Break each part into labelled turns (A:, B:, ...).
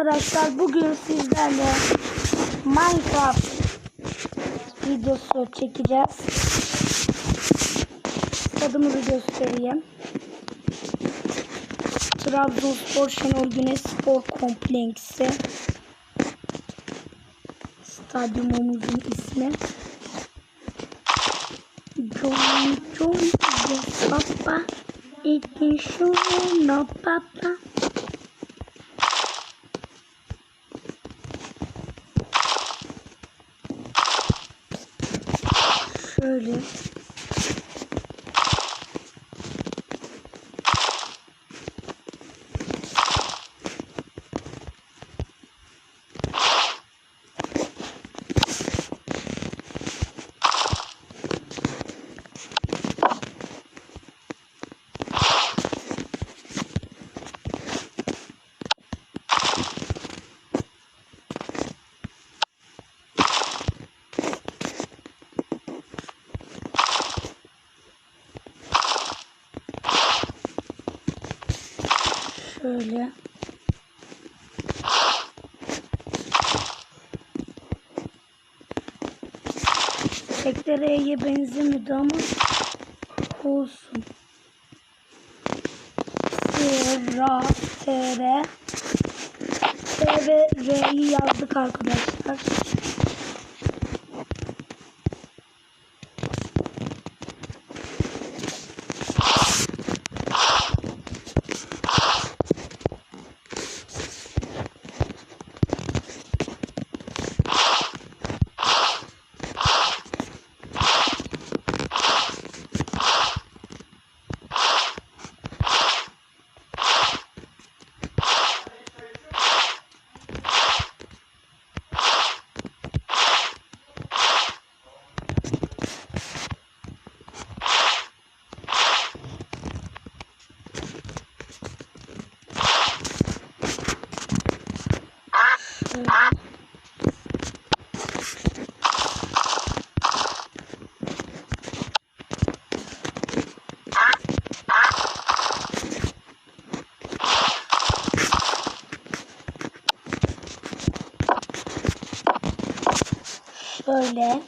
A: arkadaşlar bugün sizlerle Minecraft videosu çekeceğiz. Adımızı göstereyim. Trabzonspor Şenol Güneş Spor Kompleksi. Stadyumumuzun ismi. John John Papa. Sugar, no papa. Şöyle. Şöyle. Teklereye benzemedi ama olsun. Sıra, tere, T ve R'yi yazdık arkadaşlar. Şöyle. Şöyle.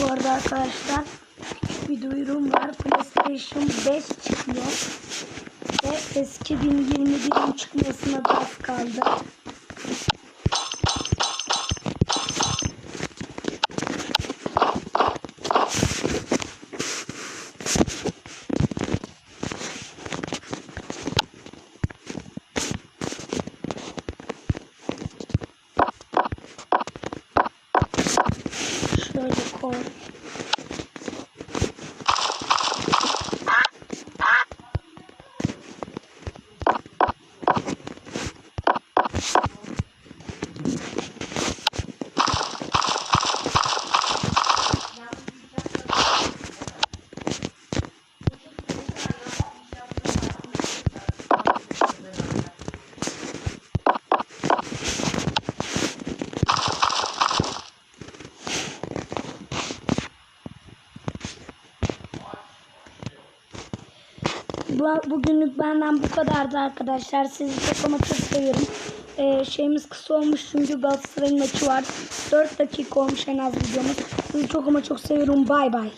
A: Bu arada arkadaşlar bir duyurum var. PlayStation 5 çıkıyor. Eski 1021'in çıkmasına da kaldı. Şöyle koy. Bu, bugünlük benden bu kadardı arkadaşlar. Sizi çok ama çok seviyorum. Ee, şeyimiz kısa olmuş çünkü Galatasaray'ın maçı var. 4 dakika olmuş en az videomuz. Sizi çok ama çok seviyorum. Bay bay.